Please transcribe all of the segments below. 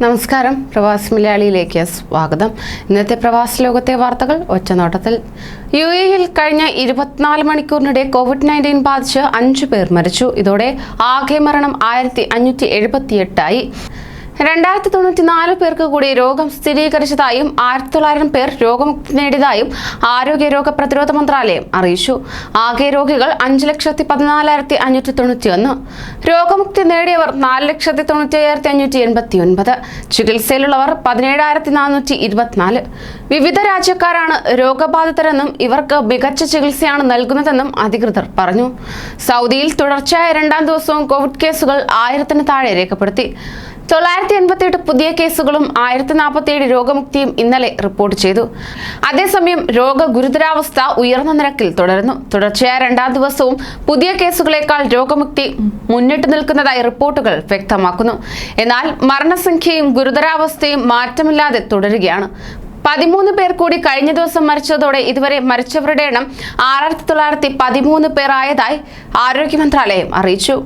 നമസ്കാരം. പ്രവാസി മലയാളിയിലേക്ക് സ്വാഗതം. ഇന്നത്തെ പ്രവാസ ലോകത്തെ വാർത്തകൾ ഒറ്റനോട്ടത്തിൽ. യു എയിൽ കഴിഞ്ഞ ഇരുപത്തിനാല് മണിക്കൂറിനിടെ കോവിഡ് നയന്റീൻ ബാധിച്ച് അഞ്ചു പേർ മരിച്ചു. ഇതോടെ ആകെ മരണം ആയിരത്തി അഞ്ഞൂറ്റി എഴുപത്തിയെട്ടായി രണ്ടായിരത്തി തൊണ്ണൂറ്റി നാല് പേർക്ക് കൂടി രോഗം സ്ഥിരീകരിച്ചതായും ആയിരത്തി തൊള്ളായിരം പേർ രോഗമുക്തി നേടിയതായും ആരോഗ്യ രോഗ പ്രതിരോധ മന്ത്രാലയം അറിയിച്ചു. ആകെ രോഗികൾ അഞ്ച് ലക്ഷത്തി പതിനാലായിരത്തി അഞ്ഞൂറ്റി തൊണ്ണൂറ്റി ഒന്ന് രോഗമുക്തി നേടിയവർ നാല് ലക്ഷത്തി തൊണ്ണൂറ്റി അയ്യായിരത്തി അഞ്ഞൂറ്റി എൺപത്തി ഒൻപത് ചികിത്സയിലുള്ളവർ പതിനേഴായിരത്തി നാനൂറ്റി ഇരുപത്തിനാല് വിവിധ രാജ്യക്കാരാണ് രോഗബാധിതരെന്നും ഇവർക്ക് മികച്ച ചികിത്സയാണ് നൽകുന്നതെന്നും അധികൃതർ പറഞ്ഞു. സൗദിയിൽ തുടർച്ചയായ രണ്ടാം ദിവസവും കോവിഡ് കേസുകൾ ആയിരത്തിന് താഴെ രേഖപ്പെടുത്തി. തൊള്ളായിരത്തി എൺപത്തിയെട്ട് പുതിയ കേസുകളും ആയിരത്തി നാൽപ്പത്തിയേഴ് രോഗമുക്തിയും ഇന്നലെ റിപ്പോർട്ട് ചെയ്തു. അതേസമയം രോഗ ഗുരുതരാവസ്ഥ ഉയർന്ന നിരക്കിൽ തുടരുന്നു. തുടർച്ചയായ രണ്ടാം ദിവസവും പുതിയ കേസുകളേക്കാൾ രോഗമുക്തി മുന്നിട്ട് നിൽക്കുന്നതായി റിപ്പോർട്ടുകൾ വ്യക്തമാക്കുന്നു. എന്നാൽ മരണസംഖ്യയും ഗുരുതരാവസ്ഥയും മാറ്റമില്ലാതെ തുടരുകയാണ്. പതിമൂന്ന് പേർ കൂടി കഴിഞ്ഞ ദിവസം മരിച്ചതോടെ ഇതുവരെ മരിച്ചവരുടെ എണ്ണം ആറായിരത്തി തൊള്ളായിരത്തി പതിമൂന്ന് പേർ ആയതായി ആരോഗ്യ മന്ത്രാലയം അറിയിച്ചു.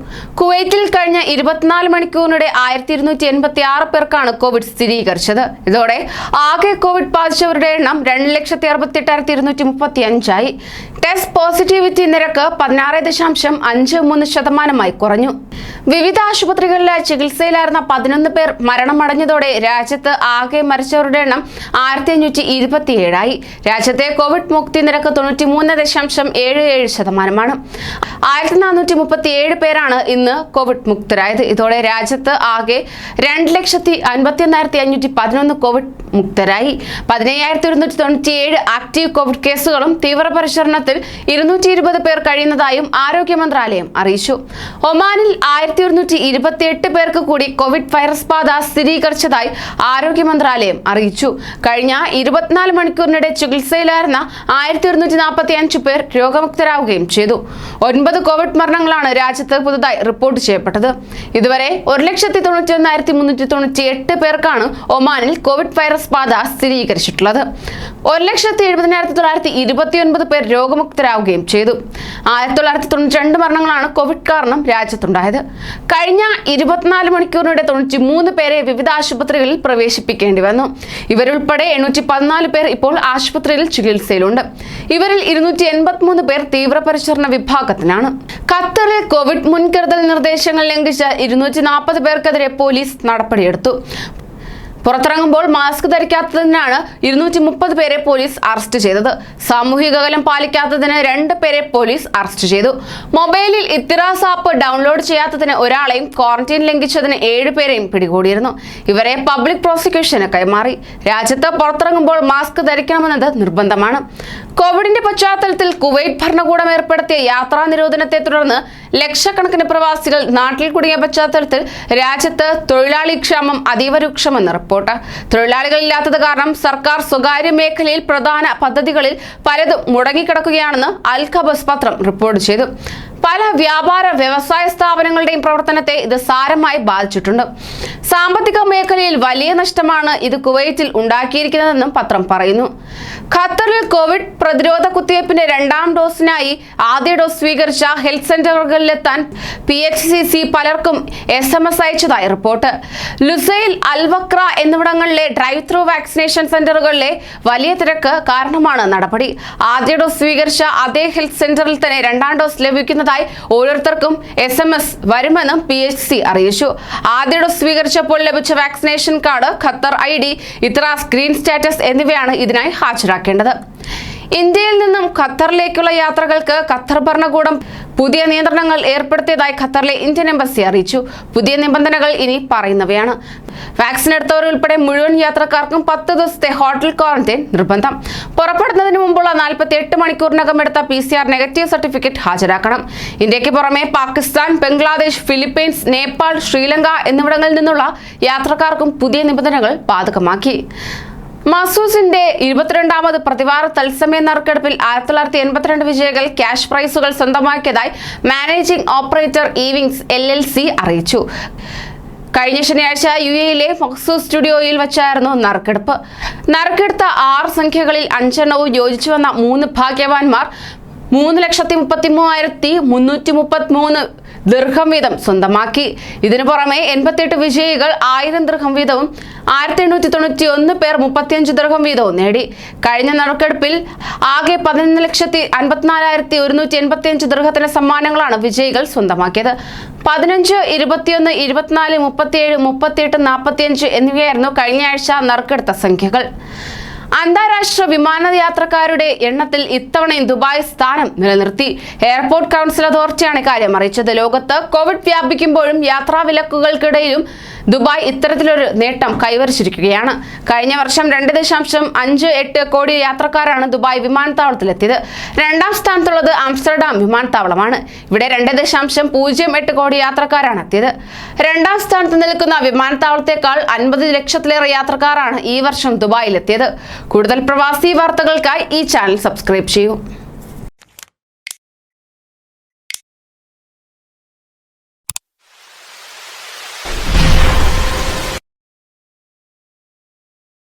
കുവൈത്തിൽ കഴിഞ്ഞ ഇരുപത്തിനാല് മണിക്കൂറിനിടെ ആയിരത്തി ഇരുന്നൂറ്റി എൺപത്തി ആറ് പേർക്കാണ് കോവിഡ് സ്ഥിരീകരിച്ചത്. ഇതോടെ ആകെ കോവിഡ് ബാധിച്ചവരുടെ എണ്ണം രണ്ട് ലക്ഷത്തി അറുപത്തി എട്ടായിരത്തി ഇരുന്നൂറ്റി മുപ്പത്തി അഞ്ചായി ടെസ്റ്റ് പോസിറ്റിവിറ്റി നിരക്ക് പതിനാറ് ദശാംശം അഞ്ച് മൂന്ന് ശതമാനമായി കുറഞ്ഞു. വിവിധ ആശുപത്രികളിലെ ചികിത്സയിലായിരുന്ന പതിനൊന്ന് പേർ മരണമടഞ്ഞതോടെ രാജ്യത്ത് ആകെ മരിച്ചവരുടെ എണ്ണം ആയിരത്തി അഞ്ഞൂറ്റി ഇരുപത്തിയേഴായി രാജ്യത്തെ കോവിഡ് മുക്തി നിരക്ക് തൊണ്ണൂറ്റി മൂന്ന് ദശാംശം ഏഴ് ഏഴ് ശതമാനമാണ്. ആയിരത്തി നാനൂറ്റി മുപ്പത്തി ഏഴ് പേരാണ് ഇന്ന് കോവിഡ് മുക്തരായത്. ഇതോടെ രാജ്യത്ത് ആകെ രണ്ട് ലക്ഷത്തി അൻപത്തി ഒന്നായിരത്തി അഞ്ഞൂറ്റി പതിനൊന്ന് കോവിഡ് മുക്തരായി. പതിനയ്യായിരത്തി ഒരുന്നൂറ്റി തൊണ്ണൂറ്റി ഏഴ് ആക്റ്റീവ് കോവിഡ് കേസുകളും തീവ്രപരിചരണത്തിൽ ഇരുന്നൂറ്റി ഇരുപത് പേർ കഴിയുന്നതായും ആരോഗ്യ മന്ത്രാലയം അറിയിച്ചു. ഒമാനിൽ ആയിരത്തി ഒരുന്നൂറ്റി ഇരുപത്തിയെട്ട് പേർക്ക് കൂടി കോവിഡ് വൈറസ് ബാധ സ്ഥിരീകരിച്ചതായി ആരോഗ്യ മന്ത്രാലയം അറിയിച്ചു. കഴിഞ്ഞ ഇരുപത്തിനാല് മണിക്കൂറിനിടെ ചികിത്സയിലായിരുന്ന ആയിരത്തി ഒരുന്നൂറ്റി നാൽപ്പത്തി അഞ്ച് പേർ രോഗമുക്തരാവുകയും ചെയ്തു. ഒൻപത് കോവിഡ് മരണങ്ങളാണ് രാജ്യത്ത് പുതുതായി റിപ്പോർട്ട് ചെയ്യപ്പെട്ടത്. ഇതുവരെ ഒരു ലക്ഷത്തി തൊണ്ണൂറ്റി ഒന്നായിരത്തി മുന്നൂറ്റി തൊണ്ണൂറ്റി എട്ട് പേർക്കാണ് ഒമാനിൽ കോവിഡ് വൈറസ് ബാധ സ്ഥിരീകരിച്ചിട്ടുള്ളത്. ഒരു ലക്ഷത്തി എഴുപതിനായിരത്തി തൊള്ളായിരത്തി ഇരുപത്തി ഒൻപത് പേർ രോഗമുക്തരാവുകയും ചെയ്തു. ആയിരത്തി തൊള്ളായിരത്തി തൊണ്ണൂറ്റി രണ്ട് മരണങ്ങളാണ് കോവിഡ് കാരണം രാജ്യത്തുണ്ടായത്. കഴിഞ്ഞ ഇരുപത്തിനാല് മണിക്കൂറിനിടെ തൊണ്ണൂറ്റി മൂന്ന് പേരെ വിവിധ ആശുപത്രികളിൽ പ്രവേശിപ്പിക്കേണ്ടി വന്നു. ഇവരുൾപ്പെടെ എണ്ണൂറ്റി പതിനാല് പേർ ഇപ്പോൾ ആശുപത്രിയിൽ ചികിത്സയിലുണ്ട്. ഇവരിൽ ഇരുന്നൂറ്റി എൺപത്തിമൂന്ന് പേർ തീവ്രപരിചരണ വിഭാഗത്തിലാണ് ഖത്തറിൽ കോവിഡ് മുൻകരുതൽ നിർദ്ദേശങ്ങൾ ലംഘിച്ച ഇരുന്നൂറ്റി നാൽപ്പത് പേർക്കെതിരെ പോലീസ് നടപടിയെടുത്തു. പുറത്തിറങ്ങുമ്പോൾ മാസ്ക് ധരിക്കാത്തതിനാണ് ഇരുന്നൂറ്റി മുപ്പത് പേരെ പോലീസ് അറസ്റ്റ് ചെയ്തത്. സാമൂഹിക അകലം പാലിക്കാത്തതിന് രണ്ട് പേരെ പോലീസ് അറസ്റ്റ് ചെയ്തു. മൊബൈലിൽ ഇത്തിറാസ് ആപ്പ് ഡൗൺലോഡ് ചെയ്യാത്തതിന് ഒരാളെയും ക്വാറന്റൈൻ ലംഘിച്ചതിന് ഏഴ് പേരെയും പിടികൂടിയിരുന്നു. ഇവരെ പബ്ലിക് പ്രോസിക്യൂഷന് കൈമാറി. രാജ്യത്ത് പുറത്തിറങ്ങുമ്പോൾ മാസ്ക് ധരിക്കണമെന്നത് നിർബന്ധമാണ്. കോവിഡിന്റെ പശ്ചാത്തലത്തിൽ കുവൈറ്റ് ഭരണകൂടം ഏർപ്പെടുത്തിയ യാത്രാ നിരോധനത്തെ തുടർന്ന് ലക്ഷക്കണക്കിന് പ്രവാസികൾ നാട്ടിൽ കുടുങ്ങിയ പശ്ചാത്തലത്തിൽ രാജ്യത്ത് തൊഴിലാളി ക്ഷാമം അതീവ രൂക്ഷമെന്ന് റിപ്പോർട്ട്. തൊഴിലാളികളില്ലാത്തത് കാരണം സർക്കാർ സ്വകാര്യ മേഖലയിൽ പ്രധാന പദ്ധതികളിൽ പലതും മുടങ്ങിക്കിടക്കുകയാണെന്ന് അൽ ഖബസ് പത്രം റിപ്പോർട്ട് ചെയ്തു. പല വ്യാപാര വ്യവസായ സ്ഥാപനങ്ങളുടെയും പ്രവർത്തനത്തെ ഇത് സാരമായി ബാധിച്ചിട്ടുണ്ട്. സാമ്പത്തിക മേഖലയിൽ വലിയ നഷ്ടമാണ് ഇത് കുവൈറ്റിൽ ഉണ്ടാക്കിയിരിക്കുന്നതെന്നും പത്രം പറയുന്നു. ഖത്തറിൽ കോവിഡ് പ്രതിരോധ കുത്തിവയ്പ്പിന്റെ രണ്ടാം ഡോസിനായി ആദ്യ ഡോസ് സ്വീകരിച്ച ഹെൽത്ത് സെന്ററുകളിലെത്താൻ പി എച്ച് സി സി പലർക്കും എസ് എം എസ് അയച്ചതായി റിപ്പോർട്ട്. ലുസൈൽ അൽവക്ര എന്നിവിടങ്ങളിലെ ഡ്രൈവ് ത്രൂ വാക്സിനേഷൻ സെന്ററുകളിലെ വലിയ തിരക്ക് കാരണമാണ് നടപടി. ആദ്യ ഡോസ് സ്വീകരിച്ച അതേ ഹെൽത്ത് സെന്ററിൽ തന്നെ രണ്ടാം ഡോസ് ലഭിക്കുന്നതായി ഓരോരുത്തർക്കും എസ് എം എസ് വരുമെന്നും പി എച്ച് സി അറിയിച്ചു. ആദ്യ ഡോസ് സ്വീകരിച്ചപ്പോൾ ലഭിച്ച vaccination card Qatar I D ഇത്ര സ്ക്രീൻ സ്റ്റാറ്റസ് എന്നിവയാണ് ഇതിനായി ഹാജരാക്കേണ്ടത്. ഇന്ത്യയിൽ നിന്നും ഖത്തറിലേക്കുള്ള യാത്രകൾക്ക് ഖത്തർ ഭരണകൂടം പുതിയ നിയന്ത്രണങ്ങൾ ഏർപ്പെടുത്തിയതായി ഖത്തറിലെ ഇന്ത്യൻ എംബസി അറിയിച്ചു. പുതിയ നിബന്ധനകൾ ഇനി പറയുന്നവയാണ്. വാക്സിൻ എടുത്തവരുൾപ്പെടെ മുഴുവൻ യാത്രക്കാർക്കും പത്ത് ദിവസത്തെ ഹോട്ടൽ ക്വാറന്റൈൻ നിർബന്ധം. പുറപ്പെടുന്നതിന് മുമ്പുള്ള നാൽപ്പത്തി എട്ട് മണിക്കൂറിനകം എടുത്ത P C R negative certificate ഹാജരാക്കണം. ഇന്ത്യയ്ക്ക് പുറമെ പാകിസ്ഥാൻ ബംഗ്ലാദേശ് ഫിലിപ്പീൻസ് നേപ്പാൾ ശ്രീലങ്ക എന്നിവിടങ്ങളിൽ നിന്നുള്ള യാത്രക്കാർക്കും പുതിയ നിബന്ധനകൾ ബാധകമാക്കി. മസൂസിന്റെ ഇരുപത്തിരണ്ടാമത് പ്രതിവാര തത്സമയ നറുക്കെടുപ്പിൽ ആയിരത്തി തൊള്ളായിരത്തി എൺപത്തിരണ്ട് വിജയികൾ ക്യാഷ് പ്രൈസുകൾ സ്വന്തമാക്കിയതായി managing operator Ewings L L C അറിയിച്ചു. കഴിഞ്ഞ ശനിയാഴ്ച യു എയിലെ മക്സൂസ് സ്റ്റുഡിയോയിൽ വെച്ചായിരുന്നു നറുക്കെടുപ്പ്. നറുക്കെടുത്ത ആറ് സംഖ്യകളിൽ അഞ്ചെണ്ണവും യോജിച്ചു വന്ന മൂന്ന് ഭാഗ്യവാന്മാർ മൂന്ന് ലക്ഷത്തി മുപ്പത്തി മൂവായിരത്തി മുന്നൂറ്റി മുപ്പത്തി മൂന്ന് ദീർഘം വീതം സ്വന്തമാക്കി. ഇതിനു പുറമെ എൺപത്തിയെട്ട് വിജയികൾ ആയിരം ദീർഘം വീതവും ആയിരത്തി എണ്ണൂറ്റി തൊണ്ണൂറ്റി ഒന്ന് പേർ മുപ്പത്തിയഞ്ച് ദീർഘം വീതവും നേടി. കഴിഞ്ഞ നറുക്കെടുപ്പിൽ ആകെ പതിനൊന്ന് ലക്ഷത്തി അൻപത്തിനാലായിരത്തി ഒരുന്നൂറ്റി എൺപത്തിയഞ്ച് ദീർഘത്തിന്റെ സമ്മാനങ്ങളാണ് വിജയികൾ സ്വന്തമാക്കിയത്. പതിനഞ്ച് ഇരുപത്തിയൊന്ന് ഇരുപത്തിനാല് മുപ്പത്തിയേഴ് മുപ്പത്തിയെട്ട് നാൽപ്പത്തിയഞ്ച് എന്നിവയായിരുന്നു കഴിഞ്ഞയാഴ്ച നറുക്കെടുത്ത സംഖ്യകൾ. അന്താരാഷ്ട്ര വിമാന യാത്രക്കാരുടെ എണ്ണത്തിൽ ഇത്തവണയും ദുബായ് സ്ഥാനം നിലനിർത്തി. എയർപോർട്ട് കൗൺസിൽ അതോറിറ്റിയാണ് ഇക്കാര്യം അറിയിച്ചത്. ലോകത്ത് കോവിഡ് വ്യാപിക്കുമ്പോഴും യാത്രാ വിലക്കുകൾക്കിടയിലും ദുബായ് ഇത്തരത്തിലൊരു നേട്ടം കൈവരിച്ചിരിക്കുകയാണ്. കഴിഞ്ഞ വർഷം രണ്ട് ദശാംശം അഞ്ച് എട്ട് കോടി യാത്രക്കാരാണ് ദുബായ് വിമാനത്താവളത്തിലെത്തിയത്. രണ്ടാം സ്ഥാനത്തുള്ളത് ആംസ്റ്റർഡാം വിമാനത്താവളമാണ്. ഇവിടെ രണ്ട് ദശാംശം പൂജ്യം എട്ട് കോടി യാത്രക്കാരാണ് എത്തിയത്. രണ്ടാം സ്ഥാനത്ത് നിൽക്കുന്ന വിമാനത്താവളത്തെക്കാൾ അൻപത് ലക്ഷത്തിലേറെ യാത്രക്കാരാണ് ഈ വർഷം ദുബായിലെത്തിയത്. കൂടുതൽ പ്രവാസി വാർത്തകൾക്കായി ഈ ചാനൽ സബ്സ്ക്രൈബ് ചെയ്യൂ.